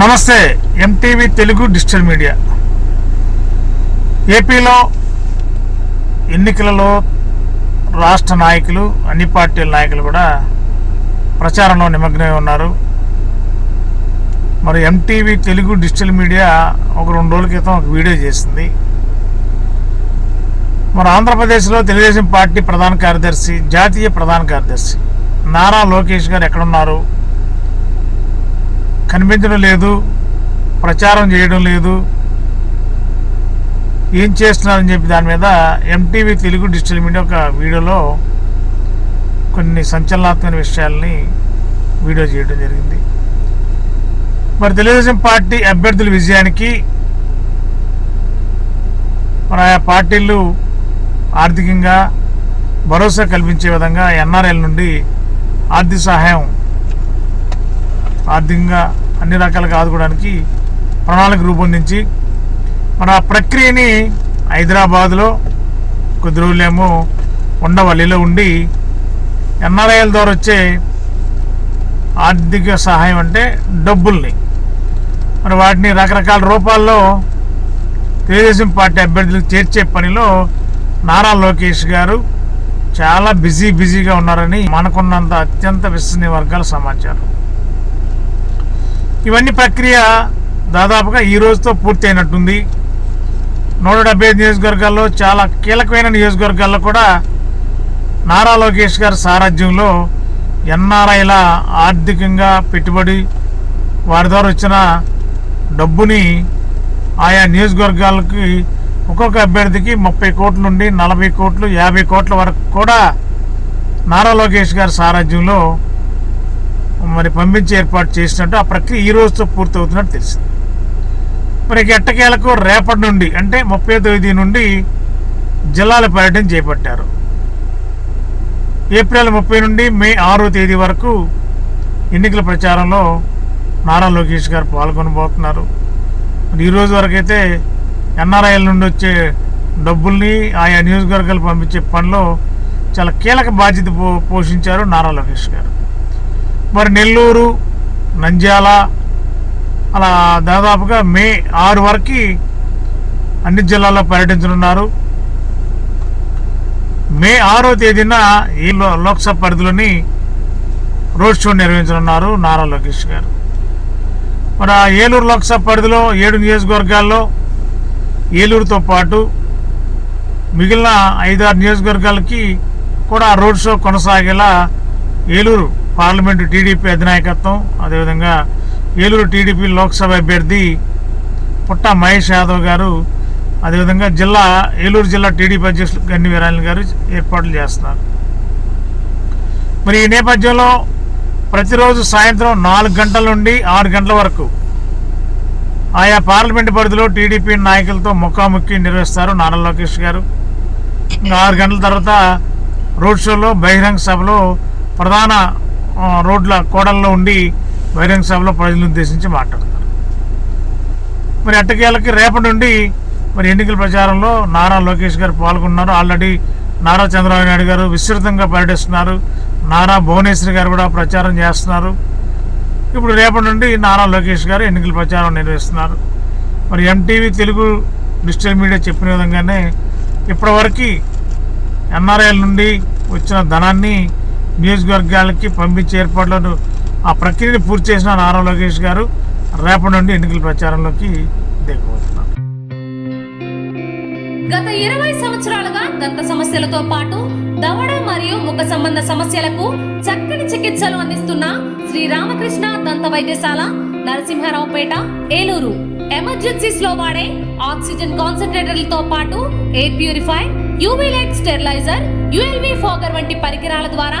నమస్తే MTV Telugu digital media. ఏపీలో ఎన్నికలలో రాష్ట్ర నాయకులు అన్ని పార్టీల నాయకులు కూడా ప్రచారంలో నిమగ్నమై ఉన్నారు. మరి ఎంటీవీ తెలుగు డిజిటల్ మీడియా ఒక రెండు రోజుల క్రితం ఒక వీడియో చేసింది. మరి ఆంధ్రప్రదేశ్లో తెలుగుదేశం పార్టీ ప్రధాన కార్యదర్శి జాతీయ ప్రధాన కార్యదర్శి నారా లోకేష్ గారు ఎక్కడున్నారు? కనిపించడం లేదు ప్రచారం చేయడం లేదు. ఏం చేస్తున్నారని చెప్పి దాని మీద ఎంటీవీ తెలుగు డిజిటల్ మీడియా ఒక వీడియోలో కొన్ని సంచలనాత్మక విషయాల్ని వీడియో చేయడం జరిగింది. మరి తెలుగుదేశం పార్టీ అభ్యర్థుల విజయానికి మరి ఆయా పార్టీలు ఆర్థికంగా భరోసా కల్పించే విధంగా ఎన్ఆర్ఎల్ నుండి ఆర్థిక సహాయం ఆర్థికంగా అన్ని రకాలుగా ఆదుకోవడానికి ప్రణాళిక రూపొందించి మన ఆ ప్రక్రియని హైదరాబాద్లో కొద్ది రోజులేమో ఉండవల్లిలో ఉండి ఎన్ఆర్ఐల ద్వారా వచ్చే ఆర్థిక సహాయం అంటే డబ్బుల్ని. మరి వాటిని రకరకాల రూపాల్లో తెలుగుదేశం పార్టీ అభ్యర్థులకు చేర్చే పనిలో నారా లోకేష్ గారు చాలా బిజీ బిజీగా ఉన్నారని మనకున్నంత అత్యంత విశ్వసనీయ వర్గాల సమాచారం. ఇవన్నీ ప్రక్రియ దాదాపుగా ఈ రోజుతో పూర్తయినట్టుంది నూట డెబ్బై ఐదు నియోజకవర్గాల్లో చాలా కీలకమైన నియోజకవర్గాల్లో కూడా నారా లోకేష్ గారి సారథ్యంలో ఎన్ఆర్ఐల ఆర్థికంగా పెట్టుబడి వారి ద్వారా వచ్చిన డబ్బుని ఆయా నియోజకవర్గాలకి ఒక్కొక్క అభ్యర్థికి ముప్పై కోట్ల నుండి నలభై కోట్లు యాభై కోట్ల వరకు కూడా నారా లోకేష్ గారి సారథ్యంలో మరి పంపించి ఏర్పాటు చేసినట్టు ఆ ప్రక్రియ ఈ రోజుతో పూర్తవుతున్నట్టు తెలిసింది. మరి ఎట్టకేలకు రేపటి నుండి అంటే ముప్పై తేదీ నుండి జిల్లాల పర్యటన చేపట్టారు. ఏప్రిల్ ముప్పై నుండి మే ఆరో తేదీ వరకు ఎన్నికల ప్రచారంలో నారా లోకేష్ గారు పాల్గొనబోతున్నారు. మరి ఈరోజు వరకైతే వరకు ఎన్ఆర్ఐల నుండి వచ్చే డబ్బుల్ని ఆయా నియోజకవర్గాలు పంపించే పనిలో చాలా కీలక బాధ్యత పో పోషించారు నారా లోకేష్ గారు. మరి నెల్లూరు నంద్యాల అలా దాదాపుగా మే ఆరు వరకు అన్ని జిల్లాల్లో పర్యటించనున్నారు. మే ఆరో తేదీన ఈ లో- లోక్సభ పరిధిలోని రోడ్ షో నిర్వహించనున్నారు నారా లోకేష్ గారు. మన ఏలూరు లోక్సభ పరిధిలో ఏడు నియోజకవర్గాల్లో ఏలూరుతో పాటు మిగిలిన ఐదారు నియోజకవర్గాలకి కూడా రోడ్ షో కొనసాగేలా ఏలూరు పార్లమెంటు టీడీపీ అధినాయకత్వం అదేవిధంగా ఏలూరు టీడీపీ లోక్సభ అభ్యర్థి పుట్ట మహేష్ యాదవ్ గారు అదేవిధంగా జిల్లా ఏలూరు జిల్లా టీడీపీ అధ్యక్షులు గన్ని వీరాయణ గారు ఏర్పాట్లు చేస్తున్నారు. మరి ఈ నేపథ్యంలో ప్రతిరోజు సాయంత్రం నాలుగు గంటల నుండి ఆరు గంటల వరకు ఆయా పార్లమెంటు పరిధిలో టీడీపీ నాయకులతో ముఖాముఖి నిర్వహిస్తారు నారా లోకేష్ గారు. ఇంకా ఆరు గంటల తర్వాత రోడ్ షోలో బహిరంగ సభలో ప్రధాన రోడ్ల కోడల్లో ఉండి బహిరంగ సభలో ప్రజలను ఉద్దేశించి మాట్లాడుతున్నారు. మరి అట్టకేళ్ళకి రేపటి నుండి మరి ఎన్నికల ప్రచారంలో నారా లోకేష్ గారు పాల్గొన్నారు. ఆల్రెడీ నారా చంద్రబాబు నాయుడు గారు విస్తృతంగా పర్యటిస్తున్నారు. నారా భువనేశ్వరి గారు కూడా ప్రచారం చేస్తున్నారు. ఇప్పుడు రేపటి నుండి నారా లోకేష్ గారు ఎన్నికల ప్రచారం నిర్వహిస్తున్నారు. మరి ఎంటీవీ తెలుగు డిజిటల్ మీడియా చెప్పిన విధంగానే ఇప్పటివరకు ఎన్ఆర్ఐల నుండి వచ్చిన ధనాన్ని నియోజకవర్గాలకి పంపించే ఏర్పాట్లను ఆ ప్రక్రియను పూర్తి చేసిన నారా లోకేష్ గారు రేపటి నుండి ఎన్నికల ప్రచారంలోకి దిగబోతున్నారు. గత ఇరవై సంవత్సరాలుగా దంత సమస్యలతో పాటు దవడ మరియు ముఖ సంబంధ సమస్యలకు చక్కని చికిత్సలు అందిస్తున్న శ్రీ రామకృష్ణ దంత వైద్యశాల నరసింహారావుపేట ఏలూరు. ఎమర్జెన్సీస్లో వాడే ఆక్సిజన్ కాన్సన్ట్రేటర్లతో పాటు air purify UV light steriliser ULV fogger వంటి పరికరాల ద్వారా